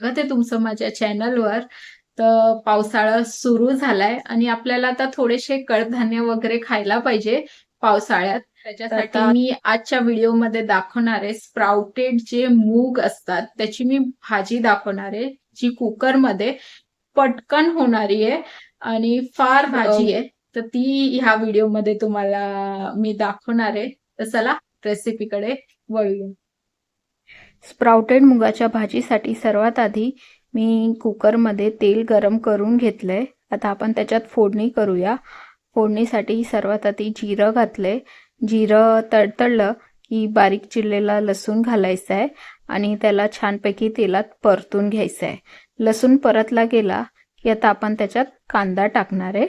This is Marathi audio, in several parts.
स्वागत आहे तुमचं माझ्या चॅनलवर. तर पावसाळा सुरू झालाय आणि आपल्याला आता थोडेसे कडधान्य वगैरे खायला पाहिजे पावसाळ्यात. त्याच्यासाठी मी आजच्या व्हिडिओमध्ये दाखवणार आहे स्प्राउटेड जे मूग असतात त्याची मी भाजी दाखवणार आहे जी कुकरमध्ये पटकन होणारी आहे आणि फार भाजी आहे. तर ती ह्या व्हिडिओमध्ये तुम्हाला मी दाखवणार आहे. तर चला रेसिपीकडे वळूया. स्प्राउटेड मुगाच्या भाजीसाठी सर्वात आधी मी कुकरमध्ये तेल गरम करून घेतलं आहे आता आपण त्याच्यात फोडणी करूया. फोडणीसाठी सर्वात आधी जिरं घातलंय. जिरं तडतडलं की बारीक चिरलेला लसूण घालायचा आहे आणि त्याला छानपैकी तेलात परतून घ्यायचं आहे लसूण परतला गेला की आता आपण त्याच्यात कांदा टाकणार. आहे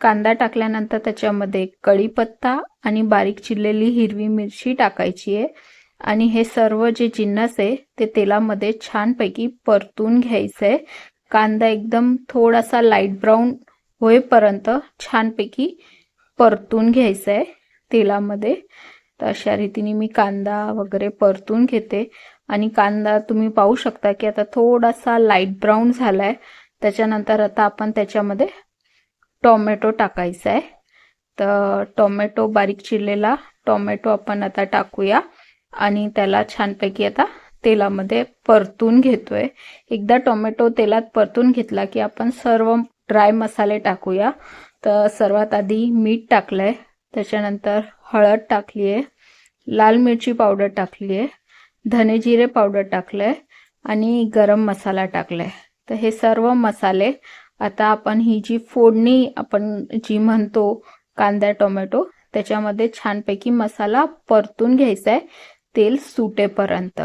कांदा टाकल्यानंतर त्याच्यामध्ये कढीपत्ता आणि बारीक चिरलेली हिरवी मिरची टाकायची आहे आणि हे सर्व जे जिन्नस आहे ते तेलामध्ये छानपैकी परतून घ्यायचं आहे. कांदा एकदम थोडासा लाइट ब्राऊन होईपर्यंत छानपैकी परतून घ्यायचं आहे तेलामध्ये. तर अशा रीतीने मी कांदा वगैरे परतून घेते. आणि कांदा तुम्ही पाहू शकता की आता थोडासा लाइट ब्राऊन झाला आहे त्याच्यानंतर आता आपण त्याच्यामध्ये टोमॅटो टाकायचा आहे. तर टोमॅटो बारीक चिरलेला टोमॅटो आपण आता टाकूया. आणि त्याला छानपैकी आता तेलामध्ये परतून घेतोय. एकदा टोमॅटो तेलात परतून घेतला की आपण सर्व ड्राय मसाले टाकूया. तर सर्वात आधी मीठ टाकलंय. त्याच्यानंतर हळद टाकली आहे लाल मिरची पावडर टाकली आहे धने जिरे पावडर टाकलंय. आणि गरम मसाला टाकलाय. तर हे सर्व मसाले आता आपण ही जी फोडणी आपण जी म्हणतो कांदा टोमॅटो त्याच्यामध्ये छानपैकी मसाला परतून घ्यायचा आहे तेल सुटेपर्यंत.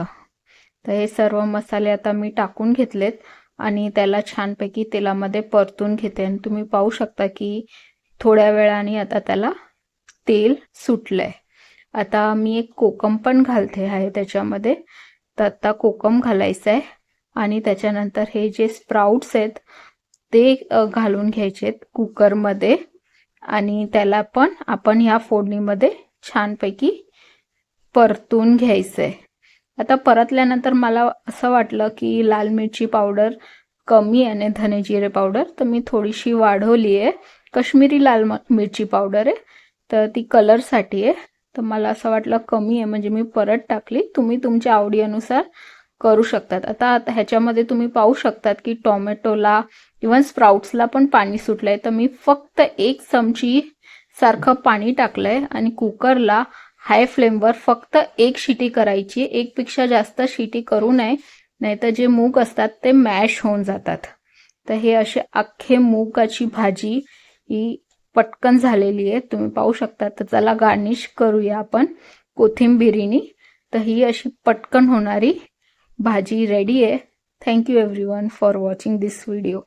तर हे सर्व मसाले आता मी टाकून घेतलेत आणि त्याला छानपैकी तेलामध्ये परतून घेते. आणि तुम्ही पाहू शकता की थोड्या वेळाने आता त्याला तेल सुटलंय. आता मी एक कोकम पण घालते आहे त्याच्यामध्ये. तर आता कोकम घालायचं आहे आणि त्याच्यानंतर हे जे स्प्राउट्स आहेत ते घालून घ्यायचे आहेत कुकरमध्ये. आणि त्याला पण आपण ह्या फोडणीमध्ये छानपैकी परतून घ्यायचं आहे आता परतल्यानंतर मला असं वाटलं की लाल मिरची पावडर कमी आहे आणि धने जिरे पावडर तर मी थोडीशी वाढवली आहे. कश्मीरी लाल मिरची पावडर आहे तर ती कलरसाठी आहे. तर मला असं वाटलं कमी आहे म्हणजे मी परत टाकली. तुम्ही तुमच्या आवडीनुसार करू शकतात. आता ह्याच्यामध्ये तुम्ही पाहू शकतात की टोमॅटोला इवन स्प्राउट्सला पण पाणी सुटलंय. तर मी फक्त एक चमची सारखं पाणी टाकलंय आणि कुकरला हाय फ्लेमवर फक्त एक शिटी करायची एकपेक्षा जास्त शिटी करू नये. नाहीतर जे मूग असतात ते मॅश होऊन जातात. तर हे असे अख्खे मूगाची भाजी ही पटकन झालेली आहे. तुम्ही पाहू शकता. तर चला गार्निश करूया आपण कोथिंबिरीनी. तर ही अशी पटकन होणारी भाजी रेडी आहे. Thank you everyone for watching this video